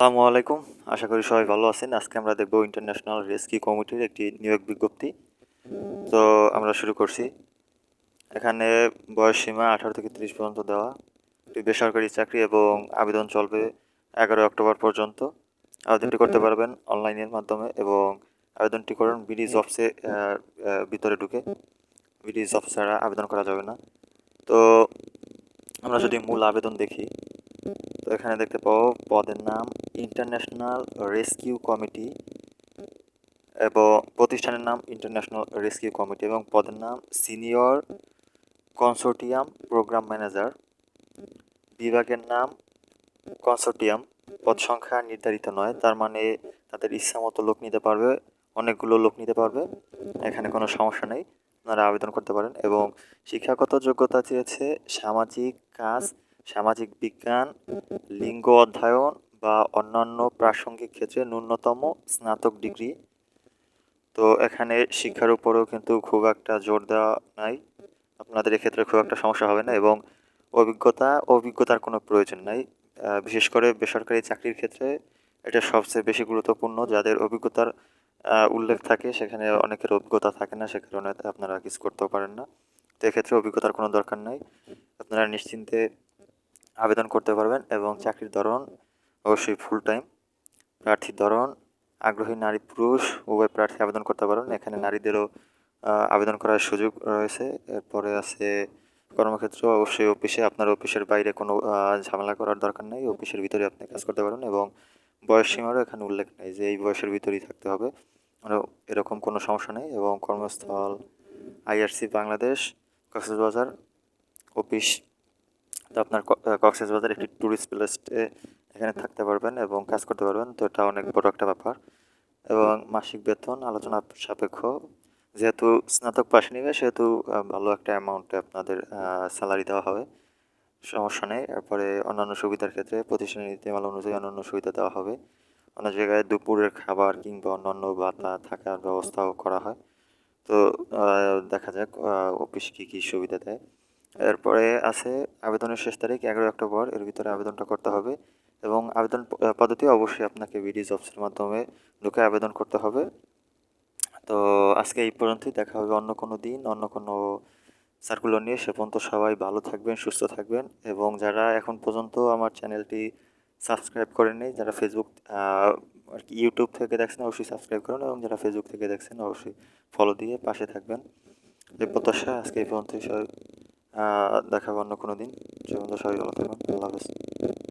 আসসালামু আলাইকুম। আশা করি সবাই ভালো আছেন। আজকে আমরা দেখব ইন্টারন্যাশনাল রেস্কিউ কমিটির একটি নিয়োগ বিজ্ঞপ্তি। তো আমরা শুরু করছি। এখানে বয়স সীমা আঠারো থেকে তিরিশ পর্যন্ত দেওয়া। একটি বেসরকারি চাকরি এবং আবেদন চলবে এগারোই অক্টোবর পর্যন্ত। আবেদনটি করতে পারবেন অনলাইনের মাধ্যমে এবং আবেদনটি করুন বিডি জবসে ভিতরে ঢুকে। বিডি জব ছাড়া আবেদন করা যাবে না। তো আমরা যদি মূল আবেদন দেখি তো এখানে দেখতে পাবো পদের নাম ইন্টারন্যাশনাল রেস্কিউ কমিটি এবং প্রতিষ্ঠানের নাম ইন্টারন্যাশনাল রেস্কিউ কমিটি এবং পদের নাম সিনিয়র কনসোর্টিয়াম প্রোগ্রাম ম্যানেজার বিভাগের নাম কনসোর্টিয়াম পদ সংখ্যা নির্ধারিত নয়, তার মানে তাদের ইচ্ছা মতো লোক নিতে পারবে, অনেকগুলো লোক নিতে পারবে, এখানে কোনো সমস্যা নেই, আপনারা আবেদন করতে পারেন এবং শিক্ষাগত যোগ্যতা চেয়েছে সামাজিক কাজ সামাজিক বিজ্ঞান, লিঙ্গ অধ্যয়ন বা অন্যান্য প্রাসঙ্গিক ক্ষেত্রে ন্যূনতম স্নাতক ডিগ্রি। তো এখানে শিক্ষার উপরেও কিন্তু খুব একটা জোর দেওয়া নাই। আপনাদের এক্ষেত্রে খুব একটা সমস্যা হবে না এবং অভিজ্ঞতা, অভিজ্ঞতার কোনো প্রয়োজন নাই। বিশেষ করে বেসরকারি চাকরির ক্ষেত্রে এটা সবচেয়ে বেশি গুরুত্বপূর্ণ। যাদের অভিজ্ঞতার উল্লেখ থাকে সেখানে অনেকের অভিজ্ঞতা থাকে না, সে কারণে আপনারা কিছু করতেও পারেন না। তো এক্ষেত্রে অভিজ্ঞতার কোনো দরকার নাই। আপনারা নিশ্চিন্তে আবেদন করতে পারবেন এবং চাকরির ধরন অবশ্যই ফুল টাইম প্রার্থীর ধরন, আগ্রহী নারী পুরুষ, উভয় প্রার্থী আবেদন করতে পারবেন। এখানে নারীদেরও আবেদন করার সুযোগ রয়েছে। এরপরে আছে কর্মক্ষেত্র, অবশ্যই অফিসে, আপনার অফিসের বাইরে কোনো ঝামেলা করার দরকার নেই। অফিসের ভিতরে আপনি কাজ করতে পারেন এবং বয়স সীমারও এখানে উল্লেখ নেই যে এই বয়সের ভিতরেই থাকতে হবে। এরকম কোনো সমস্যা নেই এবং কর্মস্থল, আইআরসি, বাংলাদেশ, কক্সবাজার, অফিস তো আপনার কক্সবাজার একটি ট্যুরিস্ট প্লেসে এখানে থাকতে পারবেন এবং কাজ করতে পারবেন। তো এটা অনেক বড় একটা ব্যাপার। এবং মাসিক বেতন আলোচনা সাপেক্ষ। যেহেতু স্নাতক পাশে নেবে, সেহেতু ভালো একটা অ্যামাউন্টে আপনাদের স্যালারি দেওয়া হবে। সমস্যা নেই। এরপরে অন্যান্য সুবিধার ক্ষেত্রে প্রতিষ্ঠানের নীতিমালা অনুযায়ী অন্যান্য সুবিধা দেওয়া হবে। অন্য জায়গায় দুপুরের খাবার কিংবা অন্যান্য ভাতা থাকার ব্যবস্থাও করা হয়। তো দেখা যাক অফিস কী কী সুবিধা দেয়। এরপরে আছে আবেদনের শেষ তারিখ এগারোই অক্টোবর, এর ভিতরে আবেদনটা করতে হবে এবং আবেদন পদ্ধতি অবশ্যই আপনাকে বিডি জবসের মাধ্যমে ঢুকে আবেদন করতে হবে। তো আজকে এই পর্যন্তই, দেখা হবে অন্য কোনো দিন, অন্য কোনো সার্কুলার নিয়ে। সে পর্যন্ত সবাই ভালো থাকবেন, সুস্থ থাকবেন এবং যারা এখন পর্যন্ত আমার চ্যানেলটি সাবস্ক্রাইব করেননি, যারা ফেসবুক আর কি ইউটিউব থেকে দেখছেন, অবশ্যই সাবস্ক্রাইব করুন এবং যারা ফেসবুক থেকে দেখছেন, অবশ্যই ফলো দিয়ে পাশে থাকবেন। যে প্রত্যাশা, আজকে এই পর্যন্তই, সবাই দেখাবো অন্য কোনো দিন। জীবন সবাই ভালো থাকবেন। আল্লাহ হাফেজ।